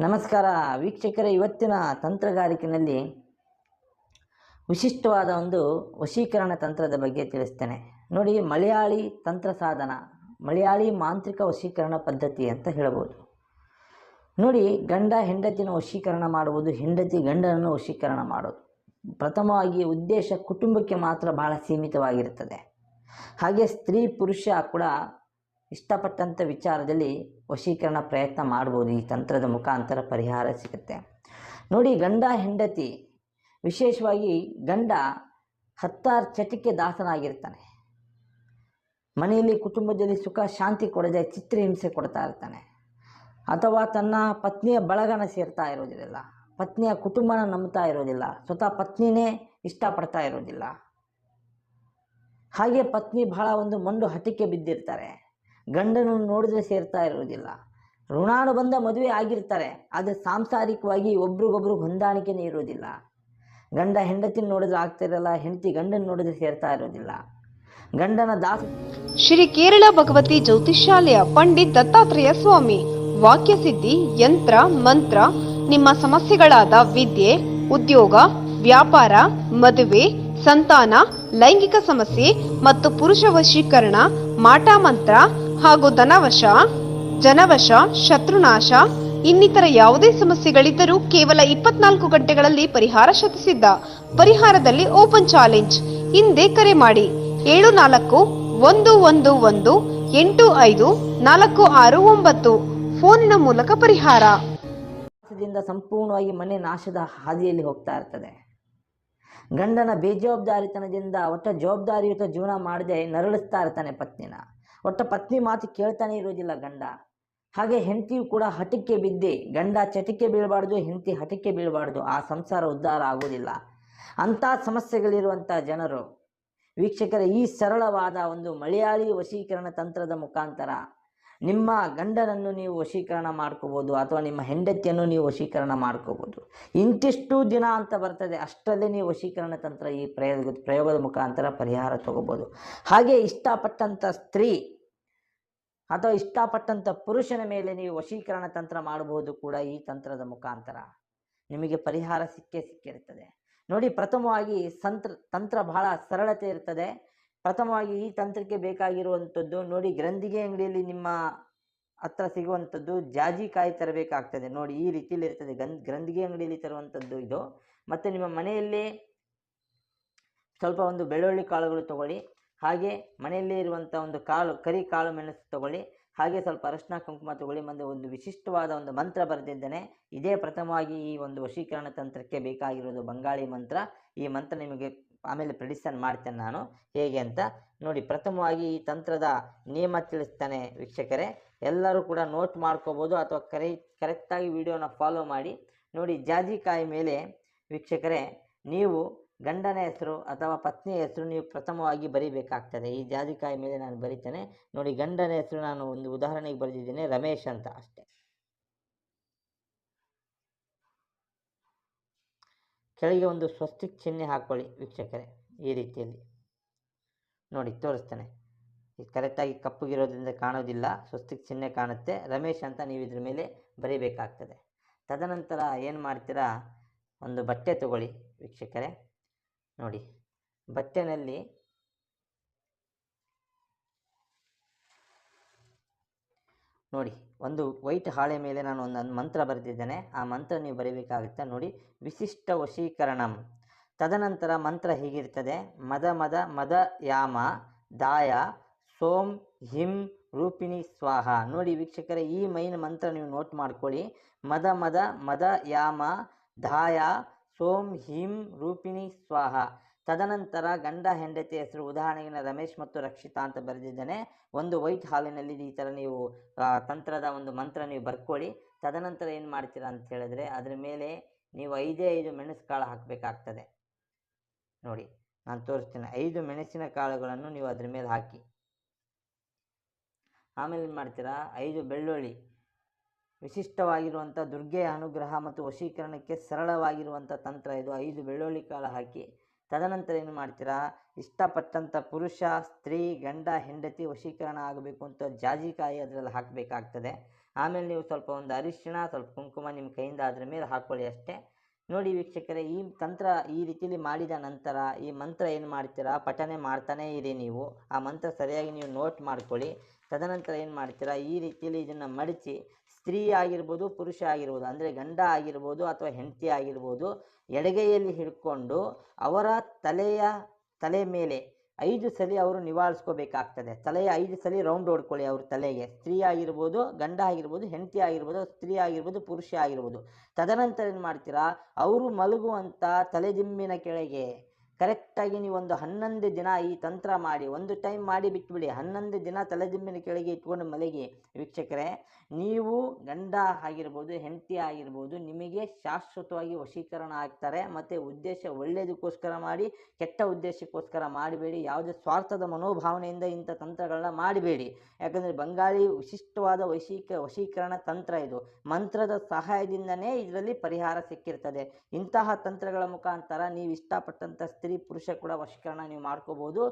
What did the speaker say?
ನಮಸ್ಕಾರ. ವೀಕ್ಷಕರೇ, ಇವತ್ತಿನ ತಂತ್ರಗಾರಿಕೆಯಲ್ಲಿ ವಿಶಿಷ್ಟವಾದ ಒಂದು ವಶೀಕರಣ ತಂತ್ರದ ಬಗ್ಗೆ ತಿಳಿಸ್ತೇನೆ. ನೋಡಿ, ಮಲಯಾಳಿ ತಂತ್ರ ಸಾಧನ, ಮಲಯಾಳಿ ಮಾಂತ್ರಿಕ ವಶೀಕರಣ ಪದ್ಧತಿ ಅಂತ ಹೇಳ್ಬೋದು. ನೋಡಿ, ಗಂಡ ಹೆಂಡತಿನ ವಶೀಕರಣ ಮಾಡುವುದು, ಹೆಂಡತಿ ಗಂಡನನ್ನು ವಶೀಕರಣ ಮಾಡೋದು. ಪ್ರಥಮವಾಗಿ ಉದ್ದೇಶ ಕುಟುಂಬಕ್ಕೆ ಮಾತ್ರ ಬಹಳ ಸೀಮಿತವಾಗಿರುತ್ತದೆ. ಹಾಗೆ ಸ್ತ್ರೀ ಪುರುಷ ಕೂಡ ಇಷ್ಟಪಟ್ಟಂಥ ವಿಚಾರದಲ್ಲಿ ವಶೀಕರಣ ಪ್ರಯತ್ನ ಮಾಡ್ಬೋದು. ಈ ತಂತ್ರದ ಮುಖಾಂತರ ಪರಿಹಾರ ಸಿಗುತ್ತೆ. ನೋಡಿ, ಗಂಡ ಹೆಂಡತಿ, ವಿಶೇಷವಾಗಿ ಗಂಡ ಹತ್ತಾರು ಚಟಿಕೆ ದಾಸನಾಗಿರ್ತಾನೆ. ಮನೆಯಲ್ಲಿ, ಕುಟುಂಬದಲ್ಲಿ ಸುಖ, ಶಾಂತಿ ಕೊಡದೆ ಚಿತ್ರಹಿಂಸೆ ಕೊಡ್ತಾ ಇರ್ತಾನೆ. ಅಥವಾ ತನ್ನ ಪತ್ನಿಯ ಬಳಗನ ಸೇರ್ತಾ ಇರೋದಿಲ್ಲ. ಪತ್ನಿಯ ಕುಟುಂಬನ ನಂಬ್ತಾ ಇರೋದಿಲ್ಲ. ಸ್ವತಃ ಪತ್ನಿನೇ ಇಷ್ಟಪಡ್ತಾ ಇರೋದಿಲ್ಲ. ಹಾಗೆ ಪತ್ನಿ ಬಹಳ ಒಂದು ಮಂಡು ಹಟಿಕೆ ಬಿದ್ದಿರ್ತಾರೆ. ಗಂಡನನ್ನು ನೋಡಿದ್ರೆ ಸೇರ್ತಾ ಇರೋದಿಲ್ಲ ಋಣಾನುಬಂಧ ಮದುವೆ ಆಗಿರ್ತಾರೆ. ಆದರೆ ಸಾಂಸಾರಿಕವಾಗಿ ಒಬ್ರಿಗೊಬ್ರು ಹೊಂದಾಣಿಕೆನೇ ಇರೋದಿಲ್ಲ ಗಂಡ ಹೆಂಡತಿನ ನೋಡಿದ್ರೆ ಆಗ್ತಿರಲ್ಲ ಹೆಂಡತಿ ಗಂಡನ ನೋಡಿದ್ರೆ ಸೇರ್ತಾ ಇರೋದಿಲ್ಲ ಗಂಡನ ದಾಸ ಶ್ರೀ ಕೇರಳ ಭಗವತಿ ಜ್ಯೋತಿಷ್ಯಾಲಯ ಪಂಡಿತ್ ದತ್ತಾತ್ರೇಯ ಸ್ವಾಮಿ. ವಾಕ್ಯ ಸಿದ್ಧಿ, ಯಂತ್ರ, ಮಂತ್ರ, ನಿಮ್ಮ ಸಮಸ್ಯೆಗಳಾದ ವಿದ್ಯೆ, ಉದ್ಯೋಗ, ವ್ಯಾಪಾರ, ಮದುವೆ, ಸಂತಾನ, ಲೈಂಗಿಕ ಸಮಸ್ಯೆ ಮತ್ತು ಪುರುಷ ವಶೀಕರಣ, ಮಾಟ ಮಂತ್ರ ಹಾಗೂ ಧನವಶ, ಜನವಶ, ಶತ್ರುನಾಶ, ಇನ್ನಿತರ ಯಾವುದೇ ಸಮಸ್ಯೆಗಳಿದ್ದರೂ ಕೇವಲ ಇಪ್ಪತ್ನಾಲ್ಕು ಗಂಟೆಗಳಲ್ಲಿ ಪರಿಹಾರ ಶತಿಸಿದ್ದ ಪರಿಹಾರದಲ್ಲಿ ಓಪನ್ ಚಾಲೆಂಜ್ ಹಿಂದೆ ಕರೆ ಮಾಡಿ. ಏಳು ನಾಲ್ಕು, ಒಂದು ಒಂದು ಒಂದು, ಎಂಟು, ಐದು, ನಾಲ್ಕು, ಆರು, ಒಂಬತ್ತು. ಫೋನಿನ ಮೂಲಕ ಪರಿಹಾರ. ನಾಶದಿಂದ ಸಂಪೂರ್ಣವಾಗಿ ಮನೆ ನಾಶದ ಹಾದಿಯಲ್ಲಿ ಹೋಗ್ತಾ ಇರ್ತದೆ. ಗಂಡನ ಬೇಜವಾಬ್ದಾರಿತನದಿಂದ ಒಟ್ಟ ಜವಾಬ್ದಾರಿಯುತ ಜೀವನ ಮಾಡದೆ ನರಳಿಸ್ತಾ ಇರ್ತಾನೆ ಪತ್ನಿನ ಒಟ್ಟ ಪತ್ನಿ ಮಾತು ಕೇಳ್ತಾನೆ ಇರೋದಿಲ್ಲ ಗಂಡ. ಹಾಗೆ ಹೆಂಡತಿಯು ಕೂಡ ಹಠಕ್ಕೆ ಬಿದ್ದೆ, ಗಂಡ ಚಟಕ್ಕೆ ಬೀಳಬಾರ್ದು, ಹೆಂಡತಿ ಹಠಕ್ಕೆ ಬೀಳಬಾರ್ದು, ಆ ಸಂಸಾರ ಉದ್ಧಾರ ಆಗೋದಿಲ್ಲ ಅಂಥ ಸಮಸ್ಯೆಗಳಿರುವಂಥ ಜನರು. ವೀಕ್ಷಕರ, ಈ ಸರಳವಾದ ಒಂದು ಮಲಯಾಳಿ ವಶೀಕರಣ ತಂತ್ರದ ಮುಖಾಂತರ ನಿಮ್ಮ ಗಂಡನನ್ನು ನೀವು ವಶೀಕರಣ ಮಾಡ್ಕೋಬೋದು, ಅಥವಾ ನಿಮ್ಮ ಹೆಂಡತಿಯನ್ನು ನೀವು ವಶೀಕರಣ ಮಾಡ್ಕೋಬೋದು. ಇಂತಿಷ್ಟು ದಿನ ಅಂತ ಬರ್ತದೆ, ಅಷ್ಟರಲ್ಲೇ ನೀವು ವಶೀಕರಣ ತಂತ್ರ ಈ ಪ್ರಯೋಗ ಪ್ರಯೋಗದ ಮುಖಾಂತರ ಪರಿಹಾರ ತಗೋಬೋದು. ಹಾಗೆ ಇಷ್ಟಪಟ್ಟಂಥ ಸ್ತ್ರೀ ಅಥವಾ ಇಷ್ಟಪಟ್ಟಂಥ ಪುರುಷನ ಮೇಲೆ ನೀವು ವಶೀಕರಣ ತಂತ್ರ ಮಾಡಬಹುದು ಕೂಡ ಈ ತಂತ್ರದ ಮುಖಾಂತರ. ನಿಮಗೆ ಪರಿಹಾರ ಸಿಕ್ಕೇ ಸಿಕ್ಕಿರುತ್ತದೆ. ನೋಡಿ, ಪ್ರಥಮವಾಗಿ ಸಂತ್ರ, ತಂತ್ರ ಬಹಳ ಸರಳತೆ ಇರ್ತದೆ. ಪ್ರಥಮವಾಗಿ ಈ ತಂತ್ರಕ್ಕೆ ಬೇಕಾಗಿರುವಂಥದ್ದು ನೋಡಿ, ಗ್ರಂಥಿಗೆ ಅಂಗಡಿಯಲ್ಲಿ ನಿಮ್ಮ ಹತ್ರ ಸಿಗುವಂಥದ್ದು ಜಾಜಿಕಾಯಿ ತರಬೇಕಾಗ್ತದೆ. ನೋಡಿ, ಈ ರೀತಿಯಲ್ಲಿ ಇರ್ತದೆ. ಗನ್, ಗ್ರಂಥಿಗೆ ಅಂಗಡಿಯಲ್ಲಿ ತರುವಂಥದ್ದು ಇದು. ಮತ್ತು ನಿಮ್ಮ ಮನೆಯಲ್ಲಿ ಸ್ವಲ್ಪ ಒಂದು ಬೆಳ್ಳುಳ್ಳಿ ಕಾಳುಗಳು ತಗೊಳ್ಳಿ. ಹಾಗೆ ಮನೆಯಲ್ಲೇ ಇರುವಂಥ ಒಂದು ಕಾಳು, ಕರಿ ಕಾಳು ಮೆಣಸು ತಗೊಳ್ಳಿ, ಹಾಗೆ ಸ್ವಲ್ಪ ಅರಶಿನ ಕುಂಕುಮ ತಗೊಳ್ಳಿ ಮುಂದೆ ಒಂದು ವಿಶಿಷ್ಟವಾದ ಒಂದು ಮಂತ್ರ ಬರೆದಿದ್ದೇನೆ. ಇದೇ ಪ್ರಥಮವಾಗಿ ಈ ಒಂದು ವಶೀಕರಣ ತಂತ್ರಕ್ಕೆ ಬೇಕಾಗಿರೋದು ಬಂಗಾಳಿ ಮಂತ್ರ. ಈ ಮಂತ್ರ ನಿಮಗೆ ಆಮೇಲೆ ಪ್ರೆಡಿಷನ್ ಮಾಡ್ತೇನೆ ನಾನು. ಹೇಗೆ ಅಂತ ನೋಡಿ, ಪ್ರಥಮವಾಗಿ ಈ ತಂತ್ರದ ನಿಯಮ ತಿಳಿಸ್ತಾನೆ ವೀಕ್ಷಕರೇ. ಎಲ್ಲರೂ ಕೂಡ ನೋಟ್ ಮಾಡ್ಕೋಬೋದು ಅಥವಾ ಕರೆ ಕರೆಕ್ಟಾಗಿ ವಿಡಿಯೋನ ಫಾಲೋ ಮಾಡಿ. ನೋಡಿ, ಜಾಜಿಕಾಯಿ ಮೇಲೆ ವೀಕ್ಷಕರೇ, ನೀವು ಗಂಡನ ಹೆಸರು ಅಥವಾ ಪತ್ನಿಯ ಹೆಸರು ನೀವು ಪ್ರಥಮವಾಗಿ ಬರೀಬೇಕಾಗ್ತದೆ. ಈ ಜಾಜಿಕಾಯಿ ಮೇಲೆ ನಾನು ಬರಿತೇನೆ. ನೋಡಿ, ಗಂಡನ ಹೆಸರು ನಾನು ಒಂದು ಉದಾಹರಣೆಗೆ ಬರೆದಿದ್ದೇನೆ, ರಮೇಶ್ ಅಂತ ಅಷ್ಟೇ. ಕೆಳಗೆ ಒಂದು ಸ್ವಸ್ತಿಕ್ ಚಿಹ್ನೆ ಹಾಕ್ಕೊಳ್ಳಿ ವೀಕ್ಷಕರೇ, ಈ ರೀತಿಯಲ್ಲಿ. ನೋಡಿ, ತೋರಿಸ್ತೇನೆ. ಇದು ಕರೆಕ್ಟಾಗಿ ಕಪ್ಪಗಿರೋದ್ರಿಂದ ಕಾಣೋದಿಲ್ಲ, ಸ್ವಸ್ತಿಕ್ ಚಿಹ್ನೆ ಕಾಣುತ್ತೆ. ರಮೇಶ್ ಅಂತ ನೀವು ಇದ್ರ ಮೇಲೆ ಬರೀಬೇಕಾಗ್ತದೆ. ತದನಂತರ ಏನು ಮಾಡ್ತೀರಾ? ಒಂದು ಬಟ್ಟೆ ತಗೊಳ್ಳಿ ವೀಕ್ಷಕರೇ. ನೋಡಿ, ಬಟ್ಟೆನಲ್ಲಿ ನೋಡಿ, ಒಂದು ವೈಟ್ ಹಾಳೆ ಮೇಲೆ ನಾನು ಒಂದು ಮಂತ್ರ ಬರೆದಿದ್ದೇನೆ. ಆ ಮಂತ್ರ ನೀವು ಬರೀಬೇಕಾಗುತ್ತೆ. ನೋಡಿ, ವಿಶಿಷ್ಟ ವಶೀಕರಣಂ. ತದನಂತರ ಮಂತ್ರ ಹೀಗಿರ್ತದೆ. ಮದ ಮದ ಮದ ಯಾಮ ದಾಯ ಸೋಮ್ ಹಿಂ ರೂಪಿಣಿ ಸ್ವಾಹ. ನೋಡಿ ವೀಕ್ಷಕರೇ, ಈ ಮೈನ್ ಮಂತ್ರ ನೀವು ನೋಟ್ ಮಾಡ್ಕೊಳ್ಳಿ. ಮದ ಮದ ಮದ ಯಾಮ ಧಾಯ ಸೋಮ್ ಹಿಂ ರೂಪಿಣಿ ಸ್ವಾಹ. ತದನಂತರ ಗಂಡ ಹೆಂಡತಿ ಹೆಸರು ಉದಾಹರಣೆಗೆ ರಮೇಶ್ ಮತ್ತು ರಕ್ಷಿತಾ ಅಂತ ಬರೆದಿದ್ದೇನೆ. ಒಂದು ವೈಟ್ ಹಾಲಿನಲ್ಲಿ ಈ ಥರ ನೀವು ತಂತ್ರದ ಒಂದು ಮಂತ್ರ ನೀವು ಬರ್ಕೊಳ್ಳಿ. ತದನಂತರ ಏನು ಮಾಡ್ತೀರಾ ಅಂತ ಹೇಳಿದ್ರೆ ಅದ್ರ ಮೇಲೆ ನೀವು ಐದೇ ಐದು ಮೆಣಸು ಕಾಳು ಹಾಕಬೇಕಾಗ್ತದೆ. ನೋಡಿ, ನಾನು ತೋರಿಸ್ತೇನೆ. ಐದು ಮೆಣಸಿನ ಕಾಳುಗಳನ್ನು ನೀವು ಅದ್ರ ಮೇಲೆ ಹಾಕಿ. ಆಮೇಲೆ ಏನು ಮಾಡ್ತೀರಾ? ಐದು ಬೆಳ್ಳುಳ್ಳಿ. ವಿಶಿಷ್ಟವಾಗಿರುವಂಥ ದುರ್ಗೆಯ ಅನುಗ್ರಹ ಮತ್ತು ವಶೀಕರಣಕ್ಕೆ ಸರಳವಾಗಿರುವಂಥ ತಂತ್ರ ಇದು. ಐದು ಬೆಳ್ಳುಳ್ಳಿ ಕಾಳು ಹಾಕಿ. ತದನಂತರ ಏನು ಮಾಡ್ತೀರಾ? ಇಷ್ಟಪಟ್ಟಂಥ ಪುರುಷ, ಸ್ತ್ರೀ, ಗಂಡ, ಹೆಂಡತಿ ವಶೀಕರಣ ಆಗಬೇಕು ಅಂತ ಜಾಜಿಕಾಯಿ ಅದರಲ್ಲಿ ಹಾಕಬೇಕಾಗ್ತದೆ. ಆಮೇಲೆ ನೀವು ಸ್ವಲ್ಪ ಒಂದು ಅರಿಶಿಣ, ಸ್ವಲ್ಪ ಕುಂಕುಮ ನಿಮ್ಮ ಕೈಯಿಂದ ಅದ್ರ ಮೇಲೆ ಹಾಕ್ಕೊಳ್ಳಿ ಅಷ್ಟೇ. ನೋಡಿ ವೀಕ್ಷಕರೇ, ಈ ತಂತ್ರ ಈ ರೀತಿಯಲ್ಲಿ ಮಾಡಿದ ನಂತರ ಈ ಮಂತ್ರ ಏನು ಮಾಡ್ತೀರಾ? ಪಠನೆ ಮಾಡ್ತಾನೇ ಇರಿ ನೀವು. ಆ ಮಂತ್ರ ಸರಿಯಾಗಿ ನೀವು ನೋಟ್ ಮಾಡ್ಕೊಳ್ಳಿ. ತದನಂತರ ಏನು ಮಾಡ್ತೀರಾ? ಈ ರೀತಿಯಲ್ಲಿ ಇದನ್ನು ಮಡಚಿ, ಸ್ತ್ರೀ ಆಗಿರ್ಬೋದು, ಪುರುಷ ಆಗಿರ್ಬೋದು, ಅಂದರೆ ಗಂಡ ಆಗಿರ್ಬೋದು ಅಥವಾ ಹೆಂಡತಿ ಆಗಿರ್ಬೋದು, ಎಡಗೈಯಲ್ಲಿ ಹಿಡ್ಕೊಂಡು ಅವರ ತಲೆಯ, ತಲೆ ಮೇಲೆ ಐದು ಸಲ ಅವರು ನಿವಾರಿಸ್ಕೋಬೇಕಾಗ್ತದೆ ತಲೆಯ ಐದು ಸಲ ರೌಂಡ್ ಹೊಡ್ಕೊಳ್ಳಿ ಅವ್ರ ತಲೆಗೆ. ಸ್ತ್ರೀ ಆಗಿರ್ಬೋದು, ಗಂಡ ಆಗಿರ್ಬೋದು, ಹೆಂಡತಿ ಆಗಿರ್ಬೋದು, ಸ್ತ್ರೀ ಆಗಿರ್ಬೋದು, ಪುರುಷ ಆಗಿರ್ಬೋದು. ತದನಂತರ ಏನು ಮಾಡ್ತೀರಾ? ಅವರು ಮಲಗುವಂಥ ತಲೆದಿಂಬಿನ ಕೆಳಗೆ ಕರೆಕ್ಟಾಗಿ ನೀವು ಒಂದು ಹನ್ನೊಂದು ದಿನ ಈ ತಂತ್ರ ಮಾಡಿ, ಒಂದು ಟೈಮ್ ಮಾಡಿ ಬಿಟ್ಬಿಡಿ. ಹನ್ನೊಂದು ದಿನ ತಲೆದಿಂಬಿನ ಕೆಳಗೆ ಇಟ್ಕೊಂಡು ಮಲಗಿ. ವೀಕ್ಷಕರೇ, ನೀವು ಗಂಡ ಆಗಿರ್ಬೋದು, ಹೆಂಡತಿ ಆಗಿರ್ಬೋದು, ನಿಮಗೆ ಶಾಶ್ವತವಾಗಿ ವಶೀಕರಣ ಆಗ್ತಾರೆ. ಮತ್ತು ಉದ್ದೇಶ ಒಳ್ಳೆಯದಕ್ಕೋಸ್ಕರ ಮಾಡಿ, ಕೆಟ್ಟ ಉದ್ದೇಶಕ್ಕೋಸ್ಕರ ಮಾಡಬೇಡಿ. ಯಾವುದೇ ಸ್ವಾರ್ಥದ ಮನೋಭಾವನೆಯಿಂದ ಇಂಥ ತಂತ್ರಗಳನ್ನ ಮಾಡಬೇಡಿ. ಯಾಕಂದರೆ ಬಂಗಾಳಿ ವಿಶಿಷ್ಟವಾದ ವಶೀಕ, ವಶೀಕರಣ ತಂತ್ರ ಇದು. ಮಂತ್ರದ ಸಹಾಯದಿಂದನೇ ಇದರಲ್ಲಿ ಪರಿಹಾರ ಸಿಕ್ಕಿರ್ತದೆ. ಇಂತಹ ತಂತ್ರಗಳ ಮುಖಾಂತರ ನೀವು ಇಷ್ಟಪಟ್ಟಂಥ ಸ್ತ್ರೀ ಪುರುಷ ಕೂಡ ವಶೀಕರಣ ನೀವು ಮಾಡ್ಕೋಬೋದು.